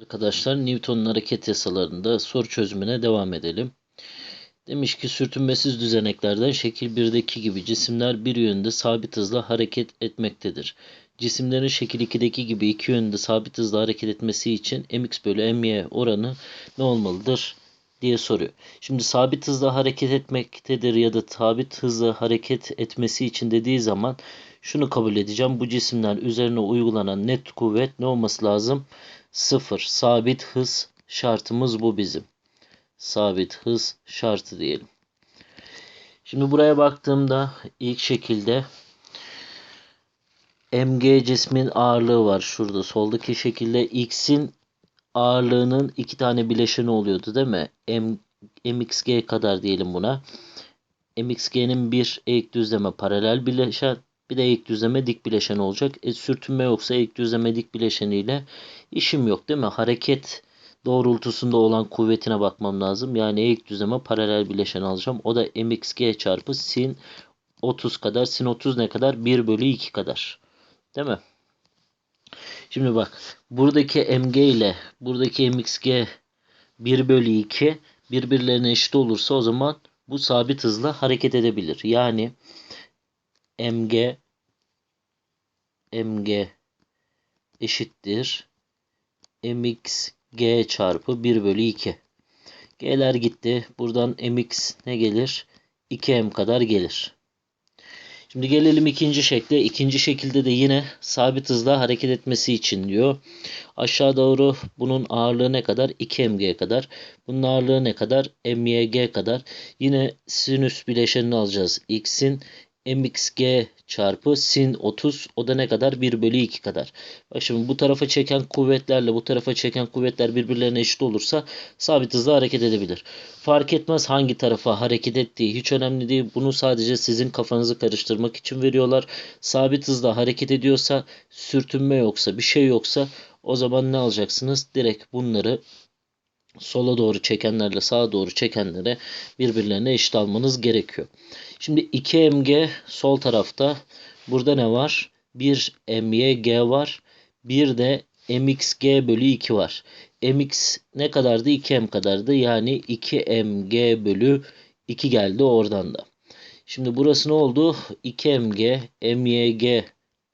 Arkadaşlar Newton'un hareket yasalarında soru çözümüne devam edelim. Demiş ki sürtünmesiz düzeneklerden şekil 1'deki gibi cisimler bir yönde sabit hızla hareket etmektedir. Cisimlerin şekil 2'deki gibi iki yönde sabit hızla hareket etmesi için mx bölü my oranı ne olmalıdır diye soruyor. Şimdi sabit hızla hareket etmektedir ya da sabit hızla hareket etmesi için dediği zaman şunu kabul edeceğim. Bu cisimler üzerine uygulanan net kuvvet ne olması lazım? 0. Sabit hız şartımız bu bizim. Sabit hız şartı diyelim. Şimdi buraya baktığımda ilk şekilde mg cismin ağırlığı var. Şurada soldaki şekilde x'in ağırlığının iki tane bileşeni oluyordu değil mi? M, mxg kadar diyelim buna. mxg'nin bir eğik düzleme paralel bileşen bir de eğik düzleme dik bileşen olacak. E, sürtünme yoksa eğik düzleme dik bileşeniyle işim yok değil mi? Hareket doğrultusunda olan kuvvetine bakmam lazım. Yani eğik düzleme paralel bileşen alacağım. O da mxg çarpı sin 30 kadar. Sin 30 ne kadar? 1 bölü 2 kadar. Değil mi? Şimdi bak. Buradaki mg ile buradaki mxg 1 bölü 2 birbirlerine eşit olursa o zaman bu sabit hızla hareket edebilir. Yani mg mg eşittir mx g çarpı 1 bölü 2. G'ler gitti. Buradan mx ne gelir? 2m kadar gelir. Şimdi gelelim ikinci şekle. İkinci şekilde de yine sabit hızla hareket etmesi için diyor. Aşağı doğru bunun ağırlığı ne kadar? 2mg kadar. Bunun ağırlığı ne kadar? myg kadar. Yine sinüs bileşenini alacağız. x'in mxg çarpı sin 30 o da ne kadar? 1 bölü 2 kadar. Bak şimdi bu tarafa çeken kuvvetlerle bu tarafa çeken kuvvetler birbirlerine eşit olursa sabit hızla hareket edebilir. Fark etmez hangi tarafa hareket ettiği hiç önemli değil. Bunu sadece sizin kafanızı karıştırmak için veriyorlar. Sabit hızla hareket ediyorsa sürtünme yoksa bir şey yoksa o zaman ne alacaksınız? Direkt bunları sola doğru çekenlerle sağa doğru çekenlere birbirlerine eşit almanız gerekiyor. Şimdi 2mg sol tarafta. Burada ne var? 1 myg var. Bir de mxg bölü 2 var. mx ne kadardı? 2m kadardı. Yani 2mg bölü 2 geldi oradan da. Şimdi burası ne oldu? 2mg myg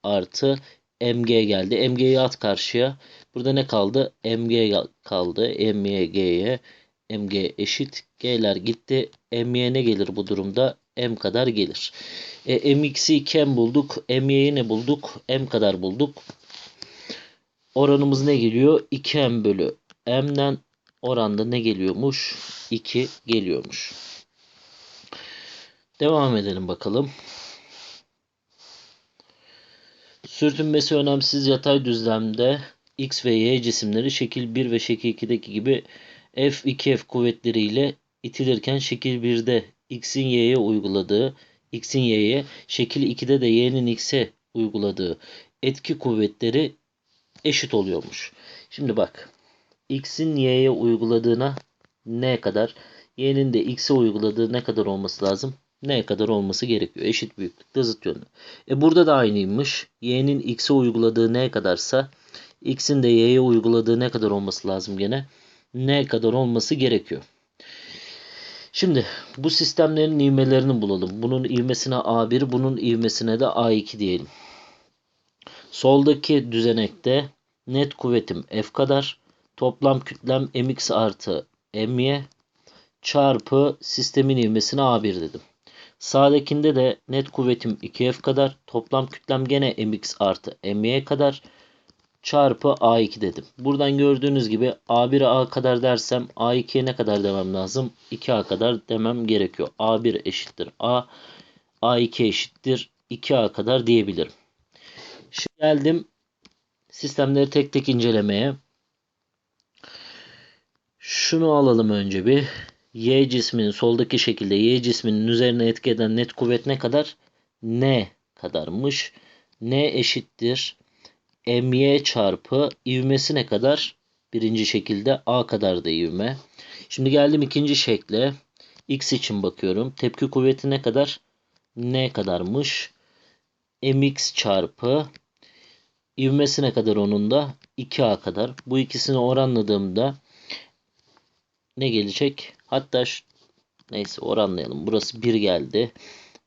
artı mg geldi. mg'yi at karşıya. Burada ne kaldı? mg kaldı. myg'ye mg eşit. g'ler gitti. m'ye ne gelir bu durumda? m kadar gelir. E, mx'i 2m bulduk. my'yi ne bulduk? m kadar bulduk. Oranımız ne geliyor? 2m bölü m'den oranda ne geliyormuş? 2 geliyormuş. Devam edelim bakalım. Sürtünmesi önemsiz yatay düzlemde X ve Y cisimleri şekil 1 ve şekil 2'deki gibi F2F kuvvetleriyle itilirken şekil 1'de X'in Y'ye uyguladığı, X'in Y'ye, şekil 2'de de Y'nin X'e uyguladığı etki kuvvetleri eşit oluyormuş. Şimdi bak. X'in Y'ye uyguladığına ne kadar, Y'nin de X'e uyguladığı ne kadar olması lazım? Ne kadar olması gerekiyor? Eşit büyüklükte zıt yönlü. E burada da aynıymış. Y'nin X'e uyguladığı ne kadarsa X'in de Y'ye uyguladığı ne kadar olması lazım gene? Ne kadar olması gerekiyor. Şimdi bu sistemlerin ivmelerini bulalım. Bunun ivmesine A1, bunun ivmesine de A2 diyelim. Soldaki düzenekte net kuvvetim F kadar. Toplam kütlem mx artı my çarpı sistemin ivmesine A1 dedim. Sağdakinde de net kuvvetim 2F kadar. Toplam kütlem gene mx artı my kadar çarpı A2 dedim. Buradan gördüğünüz gibi A1'e A kadar dersem A2'ye ne kadar demem lazım? 2A kadar demem gerekiyor. A1 eşittir A, A2 eşittir 2A kadar diyebilirim. Şimdi geldim sistemleri tek tek incelemeye. Şunu alalım önce bir. Y cisminin soldaki şekilde Y cisminin üzerine etki eden net kuvvet ne kadar? N kadarmış. N eşittir my çarpı ivmesi ne kadar? Birinci şekilde a kadar da ivme. Şimdi geldim ikinci şekle. x için bakıyorum. Tepki kuvveti ne kadar? n kadarmış? mx çarpı ivmesi ne kadar onun da? 2A kadar. Bu ikisini oranladığımda ne gelecek? Hatta şu, neyse oranlayalım. Burası 1 geldi.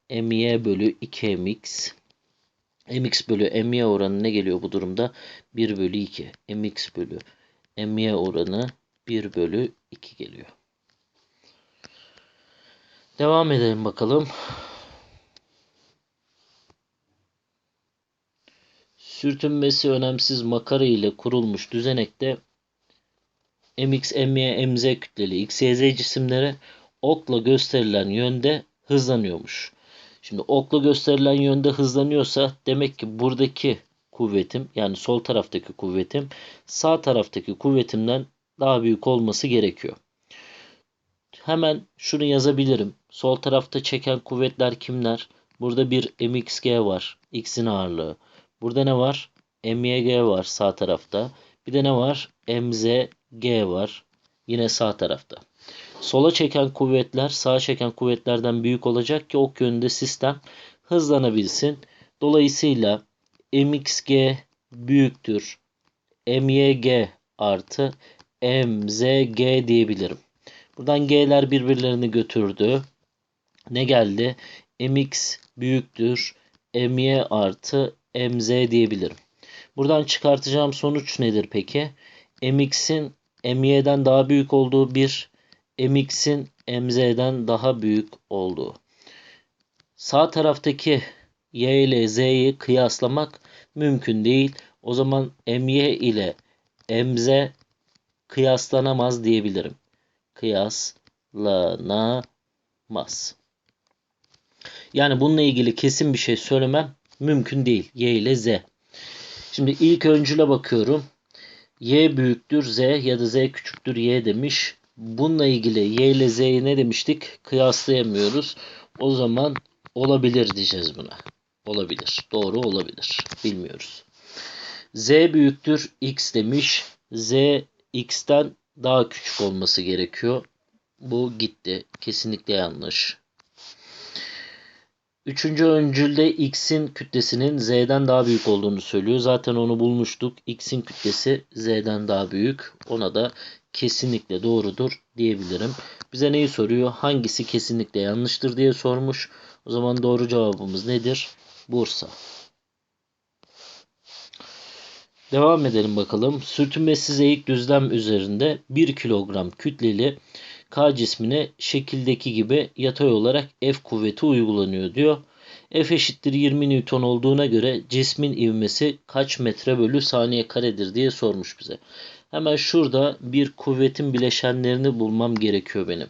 my bölü 2mx mx bölü my oranı ne geliyor bu durumda? 1 bölü 2. mx bölü my oranı 1 bölü 2 geliyor. Devam edelim bakalım. Sürtünmesi önemsiz makara ile kurulmuş düzenekte mx, my, mz kütleli x, y, z cisimlere okla gösterilen yönde hızlanıyormuş. Şimdi okla gösterilen yönde hızlanıyorsa demek ki buradaki kuvvetim yani sol taraftaki kuvvetim sağ taraftaki kuvvetimden daha büyük olması gerekiyor. Hemen şunu yazabilirim. Sol tarafta çeken kuvvetler kimler? Burada bir mxg var. X'in ağırlığı. Burada ne var? myg var sağ tarafta. Bir de ne var? mzg var. Yine sağ tarafta. Sola çeken kuvvetler sağa çeken kuvvetlerden büyük olacak ki ok yönünde sistem hızlanabilsin. Dolayısıyla mxg büyüktür. myg artı mzg diyebilirim. Buradan g'ler birbirlerini götürdü. Ne geldi? mx büyüktür. my artı mz diyebilirim. Buradan çıkartacağım sonuç nedir peki? mx'in my'den daha büyük olduğu bir mx'in mz'den daha büyük olduğu. Sağ taraftaki y ile z'yi kıyaslamak mümkün değil. O zaman my ile mz kıyaslanamaz diyebilirim. Kıyaslanamaz. Yani bununla ilgili kesin bir şey söylemem mümkün değil. Y ile z. Şimdi ilk öncüle bakıyorum. Y büyüktür z ya da z küçüktür y demiş. Bununla ilgili y ile z'yi ne demiştik? Kıyaslayamıyoruz. O zaman olabilir diyeceğiz buna. Olabilir. Doğru olabilir. Bilmiyoruz. Z büyüktür x demiş. Z x'ten daha küçük olması gerekiyor. Bu gitti. Kesinlikle yanlış. Üçüncü öncülde x'in kütlesinin z'den daha büyük olduğunu söylüyor. Zaten onu bulmuştuk. x'in kütlesi z'den daha büyük. Ona da kesinlikle doğrudur diyebilirim. Bize neyi soruyor? Hangisi kesinlikle yanlıştır diye sormuş. O zaman doğru cevabımız nedir? Bursa. Devam edelim bakalım. Sürtünmesiz eğik düzlem üzerinde 1 kilogram kütleli K cismine şekildeki gibi yatay olarak F kuvveti uygulanıyor diyor. F eşittir 20 Newton olduğuna göre cismin ivmesi kaç metre bölü saniye karedir diye sormuş bize. Hemen şurada bir kuvvetin bileşenlerini bulmam gerekiyor benim.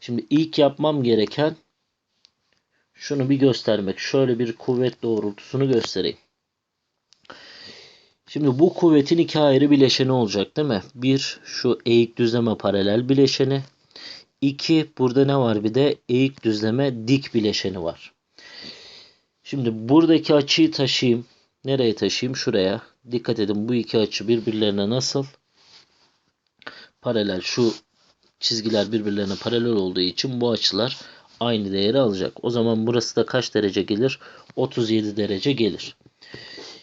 Şimdi ilk yapmam gereken şunu bir göstermek. Şöyle bir kuvvet doğrultusunu göstereyim. Şimdi bu kuvvetin iki ayrı bileşeni olacak değil mi? Bir şu eğik düzleme paralel bileşeni. İki burada ne var bir de eğik düzleme dik bileşeni var. Şimdi buradaki açıyı taşıyayım. Nereye taşıyayım? Şuraya. Dikkat edin bu iki açı birbirlerine nasıl? Paralel. Şu çizgiler birbirlerine paralel olduğu için bu açılar aynı değeri alacak. O zaman burası da kaç derece gelir? 37 derece gelir.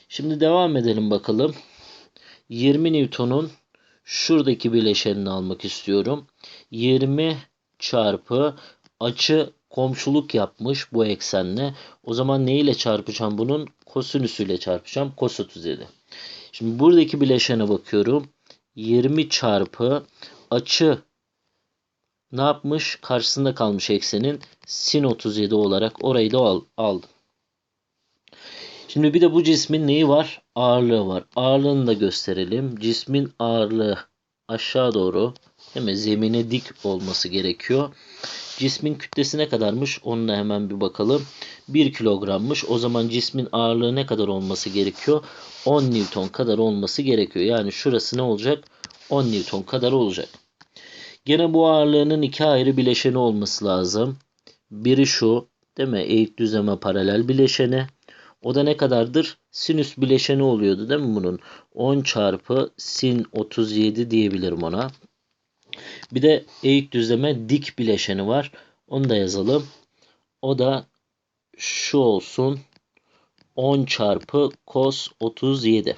Şimdi devam edelim bakalım. 20 Newton'un şuradaki bileşenini almak istiyorum. 20 çarpı açı komşuluk yapmış bu eksenle. O zaman ne ile çarpacağım bunun? Kosinüsüyle çarpacağım. Kos 37. Şimdi buradaki bileşene bakıyorum. 20 çarpı açı ne yapmış? Karşısında kalmış eksenin sin 37 olarak orayı da al, aldım. Şimdi bir de bu cismin neyi var? Ağırlığı var. Ağırlığını da gösterelim. Cismin ağırlığı aşağı doğru değil mi? zemine dik olması gerekiyor. Cismin kütlesi ne kadarmış? Onu da hemen bir bakalım. 1 kilogrammış. O zaman cismin ağırlığı ne kadar olması gerekiyor? 10 Newton kadar olması gerekiyor. Yani şurası ne olacak? 10 Newton kadar olacak. Gene bu ağırlığının iki ayrı bileşeni olması lazım. Biri şu değil mi? Eğik düzleme paralel bileşeni. O da ne kadardır? Sinüs bileşeni oluyordu değil mi bunun? 10 çarpı sin 37 diyebilirim ona. Bir de eğik düzleme dik bileşeni var. Onu da yazalım. O da şu olsun. 10 çarpı cos 37.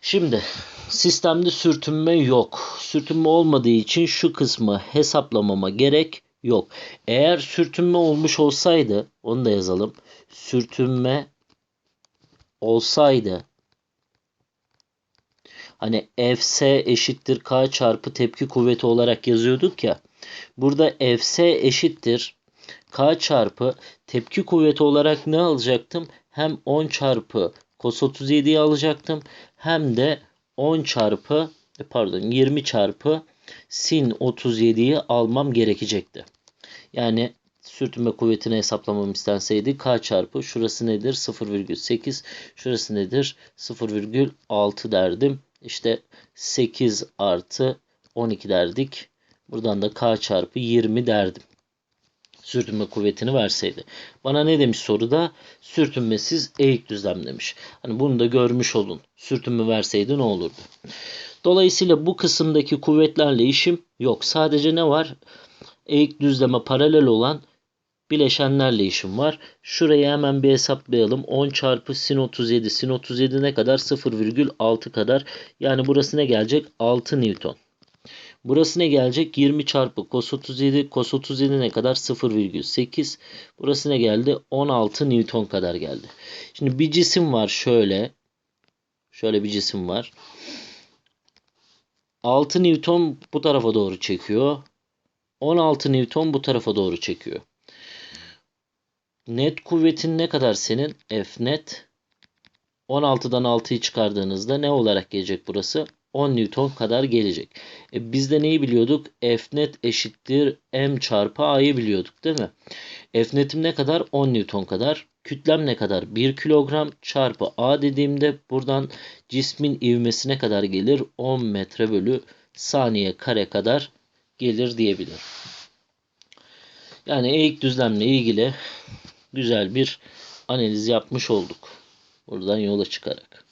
Şimdi sistemde sürtünme yok. Sürtünme olmadığı için şu kısmı hesaplamama gerek yok. Eğer sürtünme olmuş olsaydı onu da yazalım. Sürtünme olsaydı hani Fs eşittir K çarpı tepki kuvveti olarak yazıyorduk ya. Burada Fs eşittir K çarpı tepki kuvveti olarak ne alacaktım? Hem 10 çarpı cos 37'yi alacaktım. Hem de 10 çarpı e, pardon 20 çarpı sin 37'yi almam gerekecekti. Yani sürtünme kuvvetini hesaplamam istenseydi k çarpı şurası nedir 0,8 şurası nedir 0,6 derdim. İşte 8 artı 12 derdik. Buradan da k çarpı 20 derdim. Sürtünme kuvvetini verseydi. Bana ne demiş soruda? Sürtünmesiz eğik düzlem demiş. Hani bunu da görmüş olun. Sürtünme verseydi ne olurdu? Dolayısıyla bu kısımdaki kuvvetlerle işim yok. Sadece ne var? Eğik düzleme paralel olan bileşenlerle işim var. Şurayı hemen bir hesaplayalım. 10 çarpı sin 37. Sin 37 ne kadar? 0,6 kadar. Yani burası ne gelecek? 6 Newton. Burası ne gelecek? 20 çarpı cos 37. Cos 37 ne kadar? 0,8. Burası ne geldi? 16 Newton kadar geldi. Şimdi bir cisim var şöyle. Şöyle bir cisim var. 6 Newton bu tarafa doğru çekiyor. 16 Newton bu tarafa doğru çekiyor. Net kuvvetin ne kadar senin? F net. 16'dan 6'yı çıkardığınızda ne olarak gelecek burası? 10 Newton kadar gelecek. E biz de neyi biliyorduk? F net eşittir M çarpı A'yı biliyorduk değil mi? F netim ne kadar? 10 Newton kadar. Kütlem ne kadar? 1 kilogram çarpı A dediğimde buradan cismin ivmesi ne kadar gelir? 10 metre bölü saniye kare kadar gelir diyebilirim. Yani eğik düzlemle ilgili güzel bir analiz yapmış olduk. Buradan yola çıkarak.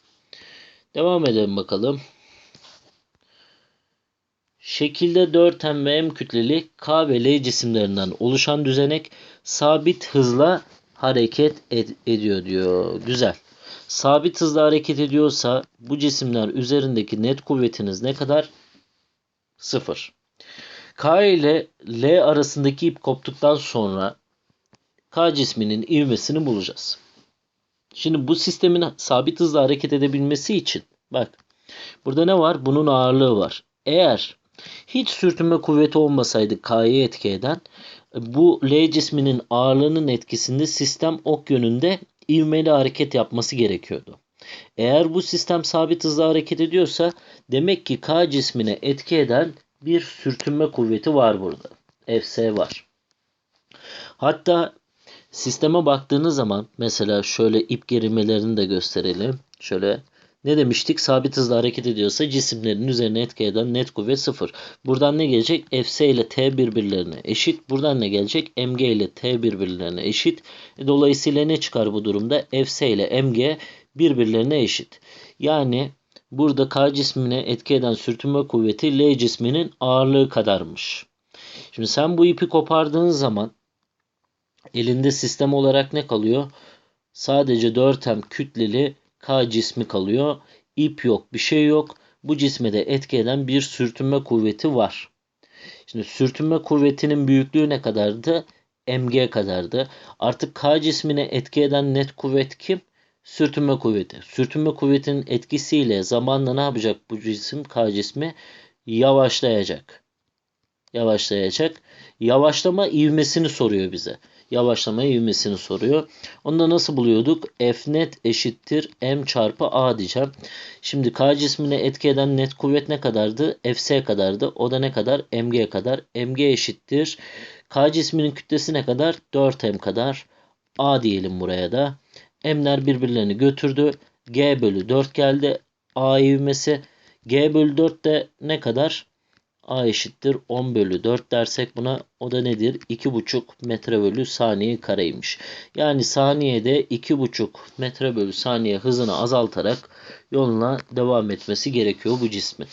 Devam edelim bakalım. Şekilde 4M ve M kütleli K ve L cisimlerinden oluşan düzenek sabit hızla hareket ed ediyor diyor. Güzel. Sabit hızla hareket ediyorsa bu cisimler üzerindeki net kuvvetiniz ne kadar? Sıfır. K ile L arasındaki ip koptuktan sonra K cisminin ivmesini bulacağız. Şimdi bu sistemin sabit hızla hareket edebilmesi için bak burada ne var? Bunun ağırlığı var. Eğer hiç sürtünme kuvveti olmasaydı K'yı etki eden bu L cisminin ağırlığının etkisinde sistem ok yönünde ivmeli hareket yapması gerekiyordu. Eğer bu sistem sabit hızla hareket ediyorsa demek ki K cismine etki eden bir sürtünme kuvveti var burada. Fs var. Hatta sisteme baktığınız zaman mesela şöyle ip gerilmelerini de gösterelim. Şöyle ne demiştik? Sabit hızla hareket ediyorsa cisimlerin üzerine etki eden net kuvvet sıfır. Buradan ne gelecek? Fs ile T birbirlerine eşit. Buradan ne gelecek? Mg ile T birbirlerine eşit. E, dolayısıyla ne çıkar bu durumda? Fs ile Mg birbirlerine eşit. Yani burada K cismine etki eden sürtünme kuvveti L cisminin ağırlığı kadarmış. Şimdi sen bu ipi kopardığın zaman elinde sistem olarak ne kalıyor? Sadece 4M kütleli K cismi kalıyor. İp yok, bir şey yok. Bu cisme de etki eden bir sürtünme kuvveti var. Şimdi sürtünme kuvvetinin büyüklüğü ne kadardı? mg kadardı. Artık K cismine etki eden net kuvvet kim? Sürtünme kuvveti. Sürtünme kuvvetinin etkisiyle zamanla ne yapacak bu cisim? K cismi yavaşlayacak. Yavaşlayacak. Yavaşlama ivmesini soruyor bize yavaşlama ivmesini soruyor. Onu da nasıl buluyorduk? F net eşittir M çarpı A diyeceğim. Şimdi K cismine etki eden net kuvvet ne kadardı? Fs kadardı. O da ne kadar? Mg kadar. Mg eşittir. K cisminin kütlesi ne kadar? 4M kadar. A diyelim buraya da. M'ler birbirlerini götürdü. G bölü 4 geldi. A ivmesi. G bölü 4 de ne kadar? A eşittir 10 bölü 4 dersek buna o da nedir? 2,5 metre bölü saniye kareymiş. Yani saniyede 2,5 metre bölü saniye hızını azaltarak yoluna devam etmesi gerekiyor bu cismin.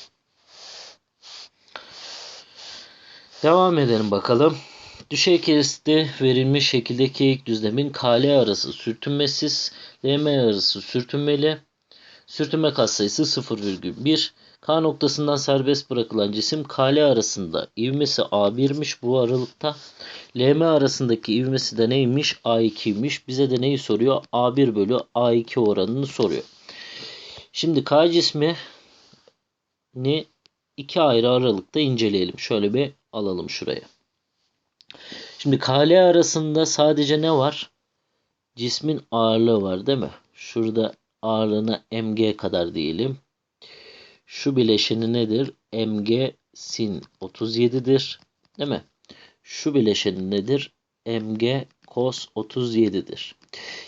Devam edelim bakalım. Düşey kesiti verilmiş şekildeki ilk düzlemin KL arası sürtünmesiz, LM arası sürtünmeli. Sürtünme katsayısı 0,1. K noktasından serbest bırakılan cisim KL arasında ivmesi A1'miş bu aralıkta. LM arasındaki ivmesi de neymiş? A2'ymiş. Bize de neyi soruyor? A1 bölü A2 oranını soruyor. Şimdi K cismi ni iki ayrı aralıkta inceleyelim. Şöyle bir alalım şuraya. Şimdi KL arasında sadece ne var? Cismin ağırlığı var değil mi? Şurada ağırlığına mg kadar diyelim. Şu bileşeni nedir? mg sin 37'dir. Değil mi? Şu bileşeni nedir? mg cos 37'dir.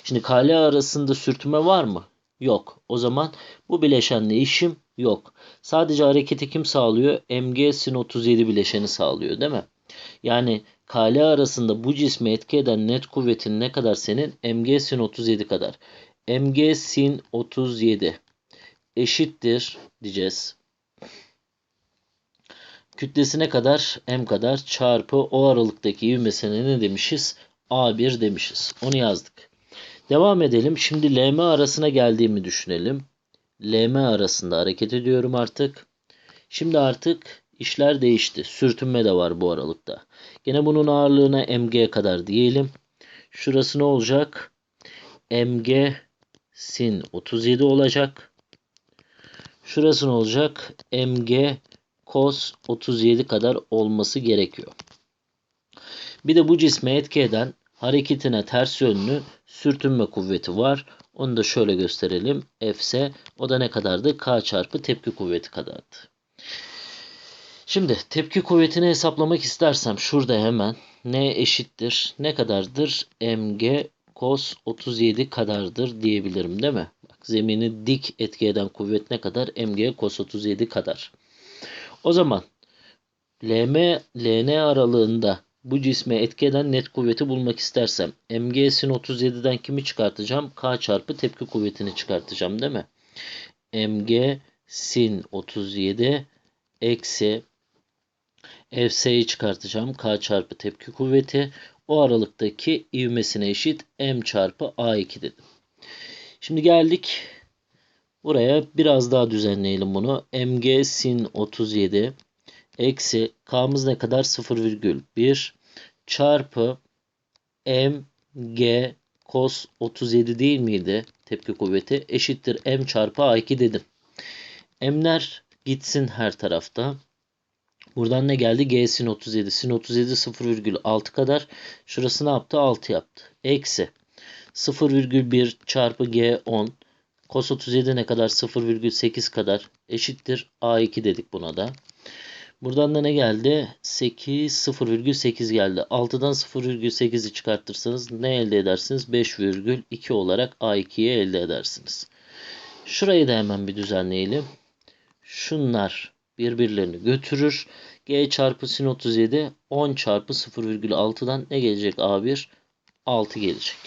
Şimdi KL arasında sürtünme var mı? Yok. O zaman bu bileşenle işim yok. Sadece hareketi kim sağlıyor? mg sin 37 bileşeni sağlıyor değil mi? Yani KL arasında bu cisme etki eden net kuvvetin ne kadar senin? mg sin 37 kadar. mg sin 37 eşittir diyeceğiz. Kütlesine kadar m kadar çarpı o aralıktaki ivmesine ne demişiz? A1 demişiz. Onu yazdık. Devam edelim. Şimdi LM arasına geldiğimi düşünelim. LM arasında hareket ediyorum artık. Şimdi artık işler değişti. Sürtünme de var bu aralıkta. Gene bunun ağırlığına mg kadar diyelim. Şurası ne olacak? mg sin 37 olacak. Şurası ne olacak? mg cos 37 kadar olması gerekiyor. Bir de bu cisme etki eden hareketine ters yönlü sürtünme kuvveti var. Onu da şöyle gösterelim. Fs o da ne kadardı? K çarpı tepki kuvveti kadardı. Şimdi tepki kuvvetini hesaplamak istersem şurada hemen ne eşittir? Ne kadardır? mg cos 37 kadardır diyebilirim değil mi? Zemini dik etki eden kuvvet ne kadar? mg cos 37 kadar. O zaman LM LN aralığında bu cisme etki eden net kuvveti bulmak istersem mg sin 37'den kimi çıkartacağım? K çarpı tepki kuvvetini çıkartacağım değil mi? mg sin 37 eksi Fs'yi çıkartacağım. K çarpı tepki kuvveti. O aralıktaki ivmesine eşit M çarpı A2 dedim. Şimdi geldik buraya biraz daha düzenleyelim bunu. Mg sin 37 eksi K'mız ne kadar? 0,1 çarpı Mg cos 37 değil miydi? Tepki kuvveti eşittir M çarpı A2 dedim. M'ler gitsin her tarafta. Buradan ne geldi? G sin 37. Sin 37 0,6 kadar. Şurası ne yaptı? 6 yaptı. Eksi 0,1 çarpı G 10. Cos 37 ne kadar? 0,8 kadar. Eşittir. A2 dedik buna da. Buradan da ne geldi? 8, 0,8 geldi. 6'dan 0,8'i çıkartırsanız ne elde edersiniz? 5,2 olarak A2'yi elde edersiniz. Şurayı da hemen bir düzenleyelim. Şunlar birbirlerini götürür. G çarpı sin 37 10 çarpı 0,6'dan ne gelecek A1? 6 gelecek.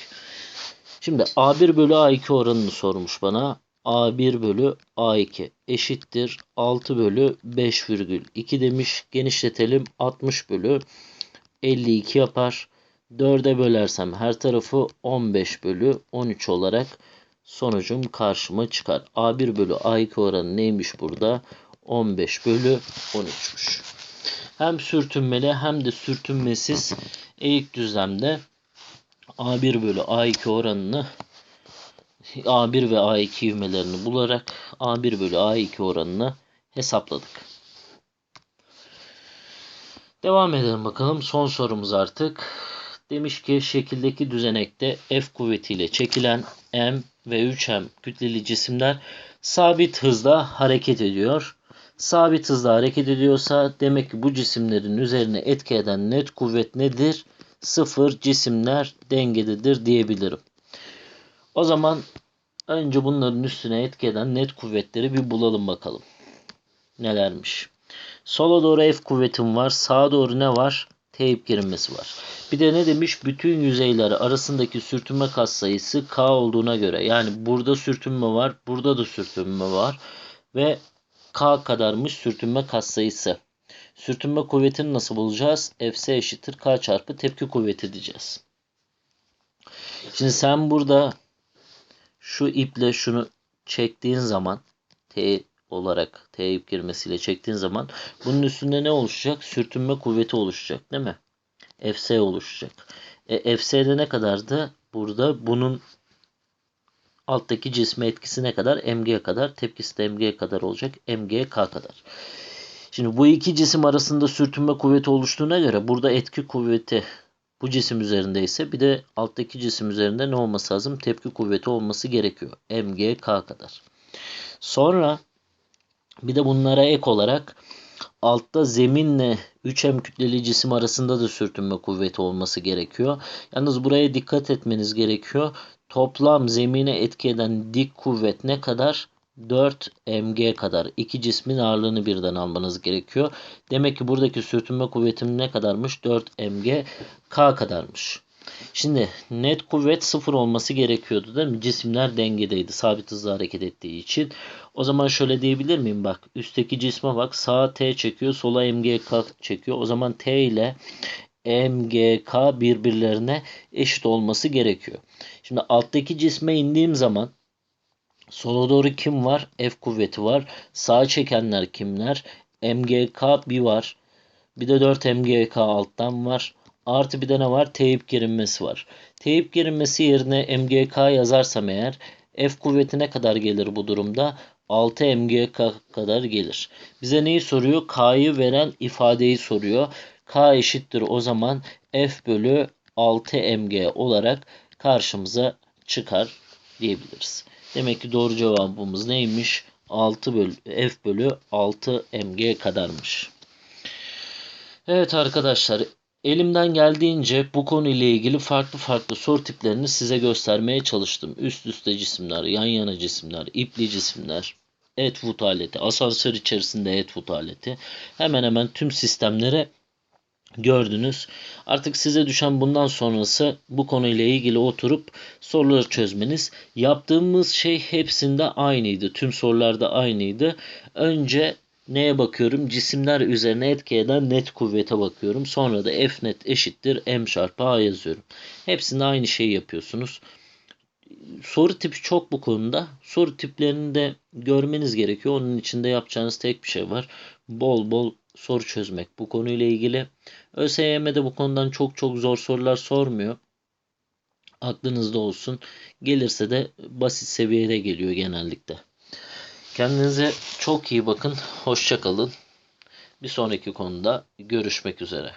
Şimdi A1 bölü A2 oranını sormuş bana. A1 bölü A2 eşittir 6 bölü 5,2 demiş. Genişletelim 60 bölü 52 yapar. 4'e bölersem her tarafı 15 bölü 13 olarak sonucum karşıma çıkar. A1 bölü A2 oranı neymiş burada? 15 bölü 13'müş. Hem sürtünmeli hem de sürtünmesiz eğik düzlemde A1 bölü A2 oranını A1 ve A2 ivmelerini bularak A1 bölü A2 oranını hesapladık. Devam edelim bakalım. Son sorumuz artık. Demiş ki şekildeki düzenekte F kuvvetiyle çekilen M ve 3M kütleli cisimler sabit hızla hareket ediyor sabit hızla hareket ediyorsa demek ki bu cisimlerin üzerine etki eden net kuvvet nedir? Sıfır cisimler dengededir diyebilirim. O zaman önce bunların üstüne etki eden net kuvvetleri bir bulalım bakalım. Nelermiş? Sola doğru F kuvvetim var. Sağa doğru ne var? Teyip girilmesi var. Bir de ne demiş? Bütün yüzeyler arasındaki sürtünme katsayısı K olduğuna göre. Yani burada sürtünme var. Burada da sürtünme var. Ve K kadarmış sürtünme katsayısı. Sürtünme kuvvetini nasıl bulacağız? Fs eşittir K çarpı tepki kuvveti diyeceğiz. Şimdi sen burada şu iple şunu çektiğin zaman T olarak T ip girmesiyle çektiğin zaman bunun üstünde ne oluşacak? Sürtünme kuvveti oluşacak değil mi? Fs oluşacak. E, Fs'de ne kadardı? Burada bunun alttaki cisme etkisi ne kadar? mg kadar. Tepkisi de mg kadar olacak. mg k kadar. Şimdi bu iki cisim arasında sürtünme kuvveti oluştuğuna göre burada etki kuvveti bu cisim üzerindeyse bir de alttaki cisim üzerinde ne olması lazım? Tepki kuvveti olması gerekiyor. mg k kadar. Sonra bir de bunlara ek olarak altta zeminle 3M kütleli cisim arasında da sürtünme kuvveti olması gerekiyor. Yalnız buraya dikkat etmeniz gerekiyor. Toplam zemine etki eden dik kuvvet ne kadar? 4 mg kadar. İki cismin ağırlığını birden almanız gerekiyor. Demek ki buradaki sürtünme kuvvetim ne kadarmış? 4 mg k kadarmış. Şimdi net kuvvet sıfır olması gerekiyordu değil mi? Cisimler dengedeydi. Sabit hızla hareket ettiği için. O zaman şöyle diyebilir miyim? Bak üstteki cisme bak. Sağa T çekiyor. Sola MGK çekiyor. O zaman T ile MGK birbirlerine eşit olması gerekiyor. Şimdi alttaki cisme indiğim zaman sola doğru kim var? F kuvveti var. Sağa çekenler kimler? MGK bir var. Bir de 4 MGK alttan var. Artı bir de ne var? Teyip gerilmesi var. Teyip gerilmesi yerine MGK yazarsam eğer F kuvveti ne kadar gelir bu durumda? 6 MGK kadar gelir. Bize neyi soruyor? K'yı veren ifadeyi soruyor. K eşittir o zaman F bölü 6 MG olarak karşımıza çıkar diyebiliriz. Demek ki doğru cevabımız neymiş? 6 bölü F bölü 6 MG kadarmış. Evet arkadaşlar Elimden geldiğince bu konuyla ilgili farklı farklı soru tiplerini size göstermeye çalıştım. Üst üste cisimler, yan yana cisimler, ipli cisimler, Atwood aleti, asansör içerisinde Atwood aleti. Hemen hemen tüm sistemlere gördünüz. Artık size düşen bundan sonrası bu konuyla ilgili oturup soruları çözmeniz. Yaptığımız şey hepsinde aynıydı. Tüm sorularda aynıydı. Önce neye bakıyorum? Cisimler üzerine etki eden net kuvvete bakıyorum. Sonra da F net eşittir M çarpı A yazıyorum. Hepsinde aynı şeyi yapıyorsunuz. Soru tipi çok bu konuda. Soru tiplerini de görmeniz gerekiyor. Onun içinde yapacağınız tek bir şey var. Bol bol soru çözmek bu konuyla ilgili. ÖSYM'de bu konudan çok çok zor sorular sormuyor. Aklınızda olsun. Gelirse de basit seviyede geliyor genellikle. Kendinize çok iyi bakın. Hoşça kalın. Bir sonraki konuda görüşmek üzere.